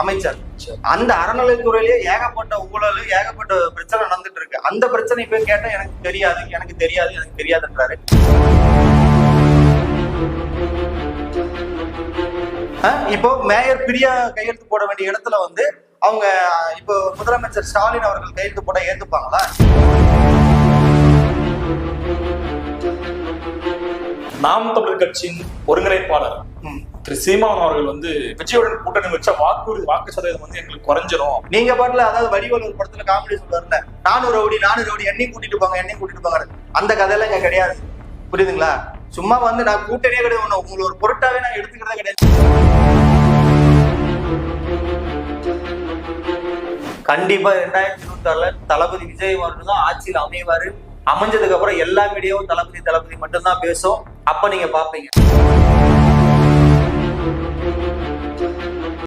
அமைச்சர். அந்த அறநிலைத்துறையிலேயே ஏகப்பட்ட ஊழல் ஏகப்பட்ட பிரச்சனை நடந்துட்டு இருக்கு அந்த பிரச்சனை போய் கேட்டா எனக்கு தெரியாது எனக்கு தெரியாது எனக்கு தெரியாதுன்றாரு. இப்போ மேயர் பிரியா கையெழுத்து போட வேண்டிய இடத்துல வந்து அவங்க இப்போ முதலமைச்சர் ஸ்டாலின் அவர்கள் கையெழுத்து போட ஏத்துப்பாங்களா? நாம் தமிழர் கட்சியின் ஒருங்கிணைப்பாளர். திரு சீமான் அவர்கள் வந்து விஜயுடன் கூட்டணி வச்சா வாக்குறுதி வாக்கு சதவீதம் வந்து எங்களுக்கு குறைஞ்சிரும். நீங்க பாட்டுல அதாவது வடிவல் ஒரு படத்துல காமெடி சொல்லுவாருல நானூறு ரவுடி நானூறு ரவுடி எண்ணெய் கூட்டிட்டு போங்க எண்ணெய் கூட்டிட்டு போங்க அந்த கதையெல்லாம் இங்க கிடையாது. புரியுதுங்களா? சும்மா வந்து நான் கூட்டணியே கிடையாது ஒண்ணு உங்களை ஒரு பொருட்டாவே நான் எடுத்துக்கிறதே கிடையாது. கண்டிப்பா ரெண்டாயிரத்தி இருபத்தி ஆறுல தளபதி விஜய் அவர்கள் தான் ஆட்சியில் அமைவாரு. அமைஞ்சதுக்கு அப்புறம் எல்லா மீடியாவும் தளபதி தளபதி மட்டும்தான் பேசும். அப்ப நீங்க பாப்பீங்க.